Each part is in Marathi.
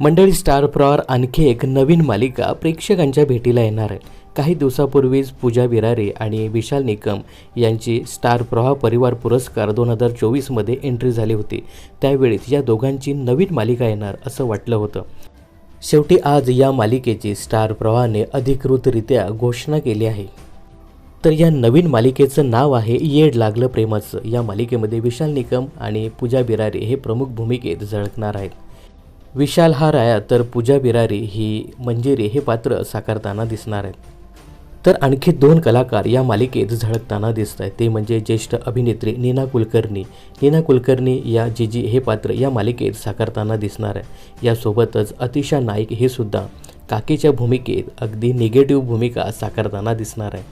मंडळी स्टार प्रॉर आणखी एक नवीन मालिका प्रेक्षकांच्या भेटीला येणार आहे. काही दिवसापूर्वीच पूजा बिरारे आणि विशाल निकम यांची स्टार प्रवाह परिवार पुरस्कार दोन हजार चोवीसमध्ये एंट्री झाली होती. त्यावेळीच या दोघांची नवीन मालिका येणार असं वाटलं होतं. शेवटी आज या मालिकेची स्टार प्रवाहाने अधिकृतरित्या घोषणा केली आहे. तर या नवीन मालिकेचं नाव आहे येड लागलं प्रेमाचं. या मालिकेमध्ये विशाल निकम आणि पूजा बिरारे हे प्रमुख भूमिकेत झळकणार आहेत. विशाल हा राया तर पूजा बिरारी ही मंजिरी हे पात्र साकारताना दिसणार आहेत. तर आणखी दोन कलाकार या मालिकेत झळकताना दिसत आहेत. ते म्हणजे ज्येष्ठ अभिनेत्री नीना कुलकर्णी. नीना कुलकर्णी या जीजी हे पात्र या मालिकेत साकारताना दिसणार आहे यासोबतच अतिशा नाईक हे सुद्धा काकीच्या भूमिकेत अगदी निगेटिव्ह भूमिका साकारताना दिसणार आहे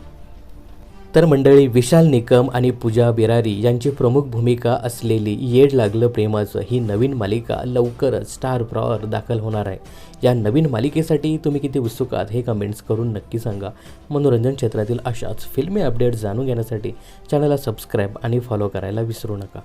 तर मंडळी विशाल निकम आणि पूजा बिरारी यांची प्रमुख भूमिका असलेली येड लागलं प्रेमाचं ही नवीन मालिका लवकरच स्टार प्रॉवर दाखल होणार आहे. या नवीन मालिकेसाठी तुम्ही किती उत्सुक आहात हे कमेंट्स करून नक्की सांगा. मनोरंजन क्षेत्रातील अशाच फिल्मी अपडेट्स जाणून घेण्यासाठी चॅनलला सबस्क्राईब आणि फॉलो करायला विसरू नका.